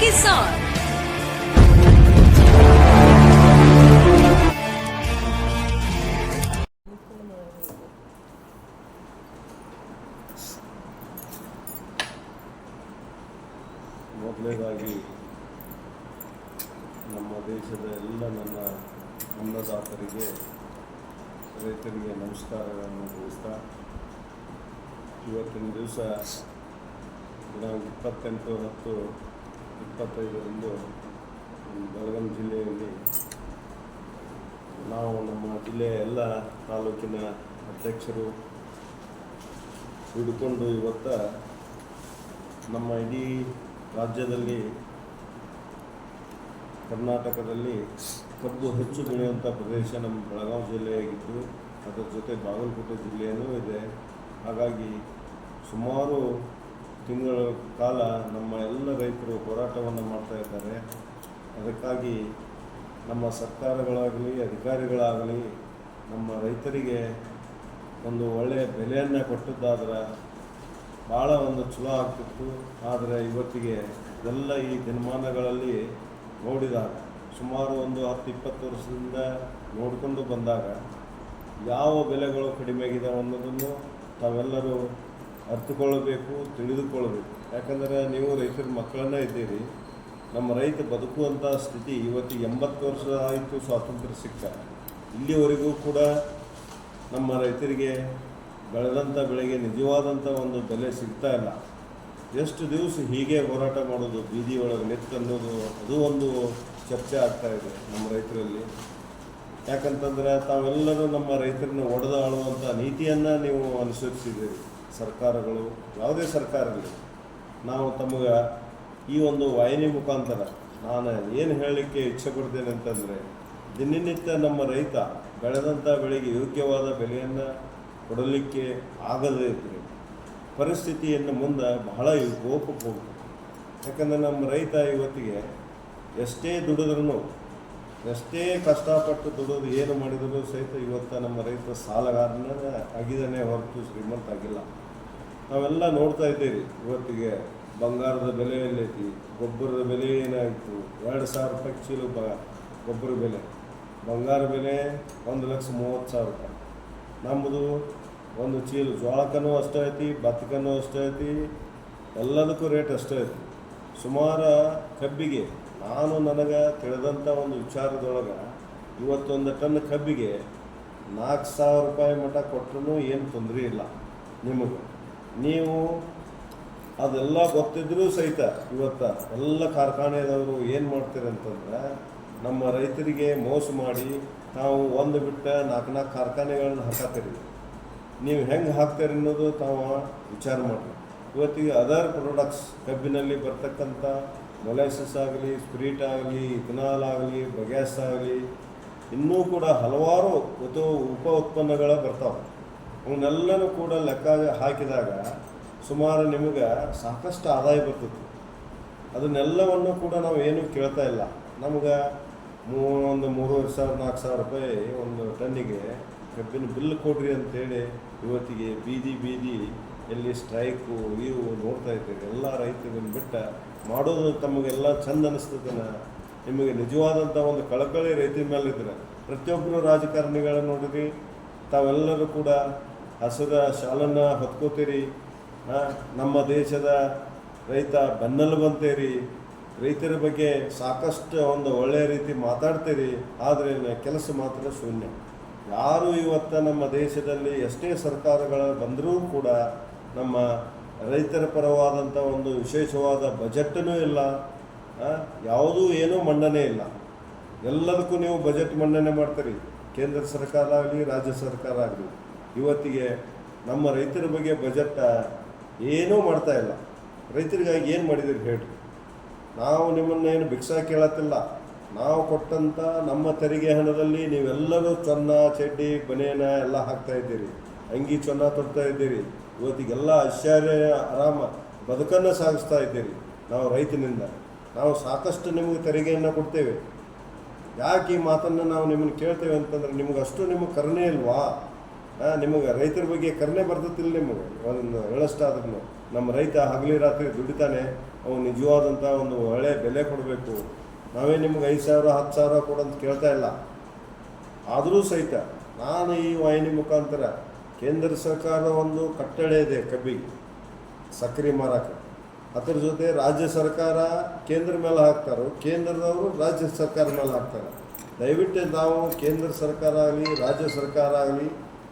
ಕಿಸಾನ್ ಮೊದಲನೇದಾಗಿ ನಮ್ಮ ದೇಶದ ಎಲ್ಲ ನನ್ನ ಅನ್ನದಾತರಿಗೆ, ರೈತರಿಗೆ ನಮಸ್ಕಾರಗಳನ್ನು ತಿಳಿಸ್ತಾ, ಇವತ್ತಿನ ದಿವಸ ದಿನಾಂಕ ಇಪ್ಪತ್ತೆಂಟು ಹತ್ತು ಇಪ್ಪತ್ತೈದರಂದು ಬೆಳಗಾವಿ ಜಿಲ್ಲೆಯಲ್ಲಿ ನಾವು ನಮ್ಮ ಜಿಲ್ಲೆಯ ಎಲ್ಲ ತಾಲೂಕಿನ ಅಧ್ಯಕ್ಷರು ಹಿಡ್ಕೊಂಡು ಇವತ್ತ ನಮ್ಮ ಇಡೀ ರಾಜ್ಯದಲ್ಲಿ ಕರ್ನಾಟಕದಲ್ಲಿ ಕಬ್ಬು ಹೆಚ್ಚು ಬೆಳೆಯುವಂಥ ಪ್ರದೇಶ ನಮ್ಮ ಬೆಳಗಾವಿ ಜಿಲ್ಲೆಯಾಗಿದ್ದು ಅದರ ಜೊತೆ ಬಾಗಲಕೋಟೆ ಜಿಲ್ಲೆಯೂ ಇದೆ. ಹಾಗಾಗಿ ಸುಮಾರು ತಿಂಗಳ ಕಾಲ ನಮ್ಮ ಎಲ್ಲ ರೈತರು ಹೋರಾಟವನ್ನು ಮಾಡ್ತಾ ಇದ್ದಾರೆ. ಅದಕ್ಕಾಗಿ ನಮ್ಮ ಸರ್ಕಾರಗಳಾಗಲಿ, ಅಧಿಕಾರಿಗಳಾಗಲಿ, ನಮ್ಮ ರೈತರಿಗೆ ಒಂದು ಒಳ್ಳೆಯ ಬೆಲೆಯನ್ನು ಕೊಟ್ಟದ್ದಾದ್ರೆ ಭಾಳ ಒಂದು ಚಲೋ ಆಗ್ತಿತ್ತು. ಆದರೆ ಇವತ್ತಿಗೆ ಎಲ್ಲ ಈ ದಿನಮಾನಗಳಲ್ಲಿ ನೋಡಿದಾಗ, ಸುಮಾರು ಒಂದು ಹತ್ತು, ಇಪ್ಪತ್ತು ವರ್ಷದಿಂದ ನೋಡಿಕೊಂಡು ಬಂದಾಗ, ಯಾವ ಬೆಲೆಗಳು ಕಡಿಮೆ ಆಗಿದಾವೆ ಅನ್ನೋದನ್ನು ತಾವೆಲ್ಲರೂ ಅರ್ಥಕೊಳ್ಳಬೇಕು ತಿಳಿದುಕೊಳ್ಳಬೇಕು. ಯಾಕಂದರೆ ನೀವು ರೈತರ ಮಕ್ಕಳನ್ನ ಇದ್ದೀರಿ, ನಮ್ಮ ರೈತ ಬದುಕುವಂಥ ಸ್ಥಿತಿ ಇವತ್ತು ಎಂಬತ್ತು ವರ್ಷ ಆಯಿತು ಸ್ವಾತಂತ್ರ್ಯ ಸಿಕ್ಕ. ಇಲ್ಲಿವರೆಗೂ ಕೂಡ ನಮ್ಮ ರೈತರಿಗೆ ಬೆಳೆದಂಥ ಬೆಳೆಗೆ ನಿಜವಾದಂಥ ಒಂದು ಬೆಲೆ ಸಿಗ್ತಾ ಇಲ್ಲ. ಎಷ್ಟು ದಿವಸ ಹೀಗೆ ಹೋರಾಟ ಮಾಡೋದು ಬೀದಿ ಒಳಗೆ ನಿಂತು ಅನ್ನೋದು ಅದು ಒಂದು ಚರ್ಚೆ ಆಗ್ತಾ ಇದೆ ನಮ್ಮ ರೈತರಲ್ಲಿ. ಯಾಕಂತಂದ್ರೆ ತಾವೆಲ್ಲರೂ ನಮ್ಮ ರೈತರನ್ನ ಒಡೆದಾಳುವಂಥ ನೀತಿಯನ್ನು ನೀವು ಅನುಸರಿಸಿದ್ದೀರಿ. ಸರ್ಕಾರಗಳು, ಯಾವುದೇ ಸರ್ಕಾರಗಳು, ನಾವು ತಮಗೆ ಈ ಒಂದು ವಾಹಿನಿ ಮುಖಾಂತರ ನಾನು ಏನು ಹೇಳಲಿಕ್ಕೆ ಇಚ್ಛೆ ಪಡ್ತೇನೆ ಅಂತಂದರೆ, ದಿನನಿತ್ಯ ನಮ್ಮ ರೈತ ಬೆಳೆದಂಥ ಬೆಳೆಗೆ ಯೋಗ್ಯವಾದ ಬೆಲೆಯನ್ನು ಕೊಡಲಿಕ್ಕೆ ಆಗದೇ ಇದ್ದರೆ ಪರಿಸ್ಥಿತಿಯನ್ನು ಮುಂದೆ ಬಹಳ ಕೋಪಕ್ಕೆ ಹೋಗ್ತದೆ. ಯಾಕಂದರೆ ನಮ್ಮ ರೈತ ಇವತ್ತಿಗೆ ಎಷ್ಟೇ ದುಡಿದ್ರೂ ಎಷ್ಟೇ ಕಷ್ಟಪಟ್ಟು ದುಡಿದು ಏನು ಮಾಡಿದರೂ ಸಹಿತ ಇವತ್ತು ನಮ್ಮ ರೈತ ಸಾಲಗಾರನ ಆಗಿದ್ದಾನೆ ಹೊರತು ಶ್ರೀಮಂತ ಆಗಿಲ್ಲ. ನಾವೆಲ್ಲ ನೋಡ್ತಾ ಇದ್ದೀವಿ. ಇವತ್ತಿಗೆ ಬಂಗಾರದ ಬೆಲೆ ಎಲ್ಲೈತಿ, ಗೊಬ್ಬರದ ಬೆಲೆ ಏನಾಯಿತು? ಎರಡು ಸಾವಿರ ರೂಪಾಯಿ ಚೀಲ ಗೊಬ್ಬರ ಬೆಲೆ. ಬಂಗಾರ ಬೆಲೆ ಒಂದು ಲಕ್ಷ ಮೂವತ್ತು ಸಾವಿರ ರೂಪಾಯಿ. ನಮ್ಮದು ಒಂದು ಚೀಲ ಜೋಳಕ್ಕನೂ ಅಷ್ಟೇ ಐತಿ ಭತ್ತಕ್ಕನೂ ಅಷ್ಟೇ ಐತಿ, ಎಲ್ಲದಕ್ಕೂ ರೇಟ್ ಅಷ್ಟೇ ಐತಿ. ಸುಮಾರು ಕಬ್ಬಿಗೆ, ನಾನು ನನಗೆ ತಿಳಿದಂಥ ಒಂದು ವಿಚಾರದೊಳಗೆ ಇವತ್ತೊಂದು ಟನ್ ಕಬ್ಬಿಗೆ ನಾಲ್ಕು ಸಾವಿರ ರೂಪಾಯಿ ಮಟ್ಟ ಕೊಟ್ಟರು ಏನು ತೊಂದರೆ ಇಲ್ಲ ನಿಮಗೆ. ನೀವು ಅದೆಲ್ಲ ಗೊತ್ತಿದ್ರೂ ಸಹಿತ ಇವತ್ತು ಎಲ್ಲ ಕಾರ್ಖಾನೆದವರು ಏನು ಮಾಡ್ತೀರಂತಂದ್ರೆ ನಮ್ಮ ರೈತರಿಗೆ ಮೋಸ ಮಾಡಿ ನಾವು ಒಂದು ಬಿಟ್ಟ ನಾಲ್ಕು ನಾಲ್ಕು ಕಾರ್ಖಾನೆಗಳನ್ನ ಹಾಕತ್ತೀರಿ. ನೀವು ಹೆಂಗೆ ಹಾಕ್ತೀರಿ ಅನ್ನೋದು ತಾವು ವಿಚಾರ ಮಾಡಿ ಇವತ್ತಿಗೆ ಅದರ್ ಪ್ರಾಡಕ್ಟ್ಸ್ ಕಬ್ಬಿನಲ್ಲಿ ಬರ್ತಕ್ಕಂಥ ಮೊಲೈಸಸ್ ಆಗಲಿ ಸ್ಪ್ರೀಟ್ ಆಗಲಿ ಇಥನಾಲ್ ಆಗಲಿ ಬಗ್ಯಾಸ್ ಆಗಲಿ, ಇನ್ನೂ ಕೂಡ ಹಲವಾರು ಉಪ ಉಪ ಉತ್ಪನ್ನಗಳು ಬರ್ತಾವೆ. ಅವನ್ನೆಲ್ಲನೂ ಕೂಡ ಲೆಕ್ಕ ಹಾಕಿದಾಗ ಸುಮಾರು ನಿಮಗೆ ಸಾಕಷ್ಟು ಆದಾಯ ಬರ್ತೈತಿ. ಅದನ್ನೆಲ್ಲವನ್ನು ಕೂಡ ನಾವು ಏನೂ ಕೇಳ್ತಾ ಇಲ್ಲ. ನಮ್ಗೆ ಮೂ, ಒಂದು ಮೂರುವರೆ ಸಾವಿರ, ನಾಲ್ಕು ಸಾವಿರ ರೂಪಾಯಿ ಒಂದು ಟನ್ನಿಗೆ ಕಬ್ಬಿನ ಬಿಲ್ ಕೊಡ್ರಿ ಅಂತೇಳಿ ಇವತ್ತಿಗೆ ಬೀದಿ ಬೀದಿ ಎಲ್ಲಿ ಸ್ಟ್ರೈಕು ಇವು ನೋಡ್ತಾ ಇದ್ದೀವಿ. ಎಲ್ಲ ರೈತರನ್ನ ಬಿಟ್ಟ ಮಾಡೋದು ತಮಗೆಲ್ಲ ಚಂದ ಅನಿಸ್ತದನ ನಿಮಗೆ ನಿಜವಾದಂಥ ಒಂದು ಕಳಕಳಿ ರೈತರ ಮೇಲೆ ಇದ್ರೆ ಪ್ರತಿಯೊಬ್ಬರು ರಾಜಕಾರಣಿಗಳನ್ನ ನೋಡಿರಿ, ತಾವೆಲ್ಲರೂ ಕೂಡ ಹಸಿರ ಶಾಲನ್ನ ಹೊತ್ಕೋತೀರಿ? ನಮ್ಮ ದೇಶದ ರೈತ ಬೆನ್ನೆಲುಬಂತೇರಿ ರೈತರ ಬಗ್ಗೆ ಸಾಕಷ್ಟು ಒಂದು ಒಳ್ಳೆಯ ರೀತಿ ಮಾತಾಡ್ತೀರಿ. ಆದರೆ ಕೆಲಸ ಮಾತ್ರ ಶೂನ್ಯ. ಯಾರು ಇವತ್ತು ನಮ್ಮ ದೇಶದಲ್ಲಿ ಎಷ್ಟೇ ಸರ್ಕಾರಗಳು ಬಂದರೂ ಕೂಡ ನಮ್ಮ ರೈತರ ಪರವಾದಂಥ ಒಂದು ವಿಶೇಷವಾದ ಬಜೆಟನೂ ಇಲ್ಲ. ಯಾವುದೂ ಏನೂ ಮಂಡನೆ ಇಲ್ಲ. ಎಲ್ಲದಕ್ಕೂ ನೀವು ಬಜೆಟ್ ಮಂಡನೆ ಮಾಡ್ತೀರಿ. ಕೇಂದ್ರ ಸರ್ಕಾರ ಆಗಲಿ, ರಾಜ್ಯ ಸರ್ಕಾರ ಆಗಲಿ. ಇವತ್ತಿಗೆ ನಮ್ಮ ರೈತರ ಬಗ್ಗೆ ಬಜೆಟ್ ಏನೂ ಮಾಡ್ತಾ ಇಲ್ಲ. ರೈತರಿಗಾಗಿ ಏನು ಮಾಡಿದಿರಿ ಹೇಳಿರಿ. ನಾವು ನಿಮ್ಮನ್ನೇನು ಭಿಕ್ಷಾ ಕೇಳತ್ತಿಲ್ಲ. ನಾವು ಕೊಟ್ಟಂಥ ನಮ್ಮ ತೆರಿಗೆ ಹಣದಲ್ಲಿ ನೀವೆಲ್ಲರೂ ಚೊನ್ನ, ಚಡ್ಡಿ, ಬನೇನ ಎಲ್ಲ ಹಾಕ್ತಾ ಇದ್ದೀರಿ. ಅಂಗಿ ಚೊನ್ನ ತೊಡ್ತಾ ಇದ್ದೀರಿ. ಇವತ್ತಿಗೆಲ್ಲ ಐಶ್ವರ್ಯ, ಆರಾಮ ಬದುಕನ್ನು ಸಾಗಿಸ್ತಾ ಇದ್ದೀರಿ ನಾವು ರೈತನಿಂದ. ನಾವು ಸಾಕಷ್ಟು ನಿಮಗೆ ತೆರಿಗೆಯನ್ನು ಕೊಡ್ತೇವೆ. ಯಾಕೆ ಈ ಮಾತನ್ನು ನಾವು ನಿಮ್ಮನ್ನು ಕೇಳ್ತೇವೆ ಅಂತಂದ್ರೆ ನಿಮಗಷ್ಟು ನಿಮಗೆ ಕರುಣೆ ಇಲ್ವಾ? ನಿಮಗೆ ರೈತರ ಬಗ್ಗೆ ಕರ್ನೆ ಬರ್ತತಿಲ್ಲ ನಿಮಗೆ. ಒಂದು ಹೇಳಷ್ಟಾದ್ರೂ ನಮ್ಮ ರೈತ ಹಗಲಿ ರಾತ್ರಿ ದುಡಿತಾನೆ, ಅವನು ನಿಜವಾದಂಥ ಒಂದು ಒಳ್ಳೆಯ ಬೆಲೆ ಕೊಡಬೇಕು. ನಾವೇ ನಿಮ್ಗೆ ಐದು ಸಾವಿರ, ಹತ್ತು ಸಾವಿರ ಕೊಡಂತ ಕೇಳ್ತಾ ಇಲ್ಲ. ಆದರೂ ಸಹಿತ ನಾನು ಈ ವಾಹಿನಿ ಮುಖಾಂತರ ಕೇಂದ್ರ ಸರ್ಕಾರ ಒಂದು ಕಟ್ಟಳೆ ಇದೆ ಕಬ್ಬಿಗೆ ಸಕ್ಕರೆ ಮಾರಕ್ಕೆ ಅದರ ಜೊತೆ ರಾಜ್ಯ ಸರ್ಕಾರ ಕೇಂದ್ರ ಮೇಲೆ ಹಾಕ್ತಾರೋ. ಕೇಂದ್ರದವರು ರಾಜ್ಯ ಸರ್ಕಾರ ಮೇಲೆ ಹಾಕ್ತಾರೆ. ದಯವಿಟ್ಟು ನಾವು ಕೇಂದ್ರ ಸರ್ಕಾರ ಆಗಲಿ, ರಾಜ್ಯ ಸರ್ಕಾರ ಆಗಲಿ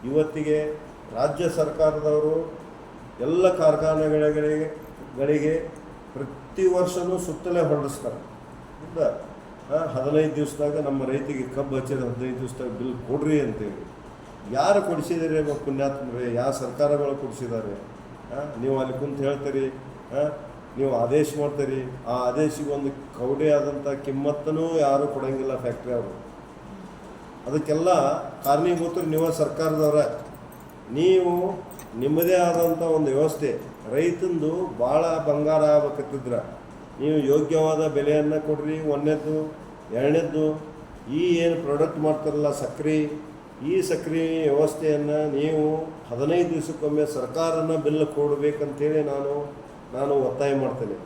ಇವತ್ತಿಗೆ ರಾಜ್ಯ ಸರ್ಕಾರದವರು ಎಲ್ಲ ಕಾರ್ಖಾನೆಗಳಿಗೆ, ಗಳಿಗೆ ಪ್ರತಿ ವರ್ಷವೂ ಸುತ್ತಲೇ ಹೊರಡಿಸ್ತಾರೆ. ಇಲ್ಲ ಹದಿನೈದು ದಿವಸದಾಗ ನಮ್ಮ ರೈತಿಗೆ ಕಬ್ಬು ಹಚ್ಚಿದ ಹದಿನೈದು ದಿವಸದಾಗ ಬಿಲ್ ಕೊಡ್ರಿ ಅಂತೇಳಿ. ಯಾರು ಕೊಡಿಸಿದರೆ ಪುಣ್ಯಾತ್ಮರೇ? ಯಾವ ಸರ್ಕಾರಗಳು ಕೊಡಿಸಿದ್ದಾರೆ? ನೀವು ಅಲ್ಲಿ ಕುಂತು ಹೇಳ್ತೀರಿ ನೀವು ಆದೇಶ ಮಾಡ್ತೀರಿ. ಆ ಆದೇಶಿಗೆ ಒಂದು ಕೌಡೆ ಆದಂಥ ಕಿಮ್ಮತ್ತನ್ನು ಯಾರು ಕೊಡೋಂಗಿಲ್ಲ ಫ್ಯಾಕ್ಟ್ರಿ ಅವರು. ಅದಕ್ಕೆಲ್ಲ ಕಾರಣೀಭೂತರು ನೀವು ಸರ್ಕಾರದವರ, ನೀವು ನಿಮ್ಮದೇ ಆದಂಥ ಒಂದು ವ್ಯವಸ್ಥೆ, ರೈತಂದು ಭಾಳ ಬಂಗಾರ ಆಗ್ಬೇಕತ್ತಿದ್ರೆ. ನೀವು ಯೋಗ್ಯವಾದ ಬೆಲೆಯನ್ನು ಕೊಡ್ರಿ ಒಂದನೇದ್ದು ಎರಡನೇದ್ದು, ಈ ಏನು ಪ್ರಾಡಕ್ಟ್ ಮಾಡ್ತಾರಲ್ಲ ಸಕ್ರೆ, ಈ ಸಕ್ರೆ ವ್ಯವಸ್ಥೆಯನ್ನು ನೀವು ಹದಿನೈದು ದಿವಸಕ್ಕೊಮ್ಮೆ ಸರ್ಕಾರನ ಬಿಲ್ ಕೊಡಬೇಕಂತೇಳಿ ನಾನು ನಾನು ಒತ್ತಾಯ ಮಾಡ್ತೇನೆ.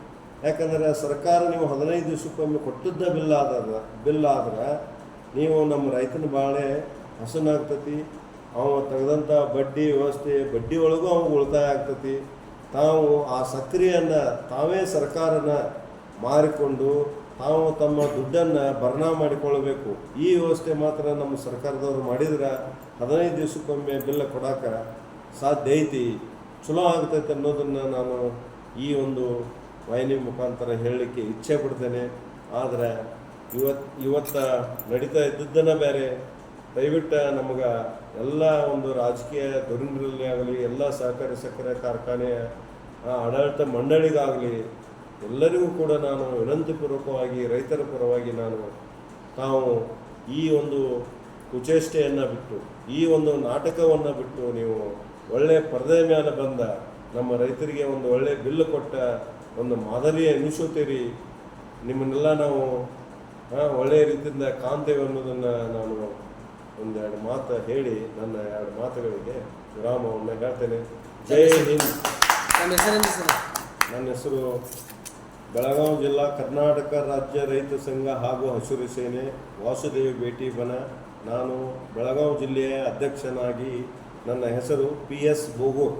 ಯಾಕಂದರೆ ಸರ್ಕಾರ ನೀವು ಹದಿನೈದು ದಿವಸಕ್ಕೊಮ್ಮೆ ಕೊಟ್ಟಿದ್ದ ಬಿಲ್ ಆದ್ರೆ ಬಿಲ್ ಆದ್ರೆ ನೀವು ನಮ್ಮ ರೈತನ ಬಾಳೆ ಹಸನಾಗ್ತತಿ ಅವ ತೆಗೆದಂಥ ಬಡ್ಡಿ ವ್ಯವಸ್ಥೆ, ಬಡ್ಡಿ ಒಳಗೂ ಅವ್ನಿಗೆ ಉಳಿತಾಯ ಆಗ್ತತಿ. ತಾವು ಆ ಸಕ್ರಿಯನ್ನು ತಾವೇ ಸರ್ಕಾರನ ಮಾರಿಕೊಂಡು ತಾವು ತಮ್ಮ ದುಡ್ಡನ್ನು ಭರ್ಣಾ ಮಾಡಿಕೊಳ್ಳಬೇಕು. ಈ ವ್ಯವಸ್ಥೆ ಮಾತ್ರ ನಮ್ಮ ಸರ್ಕಾರದವರು ಮಾಡಿದ್ರೆ ಹದಿನೈದು ದಿವಸಕ್ಕೊಮ್ಮೆ ಬಿಲ್ ಕೊಡೋಕೆ ಸಾಧ್ಯ ಐತಿ. ಚಲೋ ಆಗ್ತೈತೆ ಅನ್ನೋದನ್ನು ನಾನು ಈ ಒಂದು ವಾಹಿನಿ ಮುಖಾಂತರ ಹೇಳಲಿಕ್ಕೆ ಇಚ್ಛೆ ಪಡ್ತೇನೆ. ಆದರೆ ಇವತ್ತು ಇವತ್ತು ನಡೀತಾ ಇದ್ದದ್ದನ್ನು ಬೇರೆ. ದಯವಿಟ್ಟು ನಮಗೆ ಎಲ್ಲ ಒಂದು ರಾಜಕೀಯ ಧುರೀಣರಲ್ಲಿ ಆಗಲಿ ಎಲ್ಲ ಸಹಕಾರಿ ಸಕ್ಕರೆ ಕಾರ್ಖಾನೆಯ ಆಡಳಿತ ಮಂಡಳಿಗಾಗಲಿ, ಎಲ್ಲರಿಗೂ ಕೂಡ ನಾನು ವಿನಂತಿಪೂರ್ವಕವಾಗಿ ರೈತರ ಪರವಾಗಿ ನಾನು ತಾವು ಈ ಒಂದು ಕುಚೇಷ್ಟೆಯನ್ನು ಬಿಟ್ಟು, ಈ ಒಂದು ನಾಟಕವನ್ನು ಬಿಟ್ಟು ನೀವು ಒಳ್ಳೆಯ ಪರದೆ ಮೇಲೆ ಬಂದ ನಮ್ಮ ರೈತರಿಗೆ ಒಂದು ಒಳ್ಳೆಯ ಬಿಲ್ಲು ಕೊಟ್ಟ ಒಂದು ಮಾದರಿಯ ಎನಿಸುತ್ತೀರಿ ನಿಮ್ಮನ್ನೆಲ್ಲ ನಾವು ಒಳ್ಳೆಯ ರೀತಿಯಿಂದ ಕಾಣ್ತೇವೆ ಅನ್ನೋದನ್ನು ನಾನು ಒಂದೆರಡು ಮಾತು ಹೇಳಿ ನನ್ನ ಎರಡು ಮಾತುಗಳಿಗೆ ವಿರಾಮವನ್ನು ಹೇಳ್ತೇನೆ. ಜೈ ಹಿಂದ್. ನನ್ನ ಹೆಸರು ಬೆಳಗಾವಿ ಜಿಲ್ಲಾ ಕರ್ನಾಟಕ ರಾಜ್ಯ ರೈತ ಸಂಘ ಹಾಗೂ ಹಸಿರು ಸೇನೆ ವಾಸುದೇವ್ ಭೇಟಿ ಬನ ನಾನು ಬೆಳಗಾವಿ ಜಿಲ್ಲೆಯ ಅಧ್ಯಕ್ಷನಾಗಿ ನನ್ನ ಹೆಸರು ಪಿ ಎಸ್ ಬೋಗೂರ್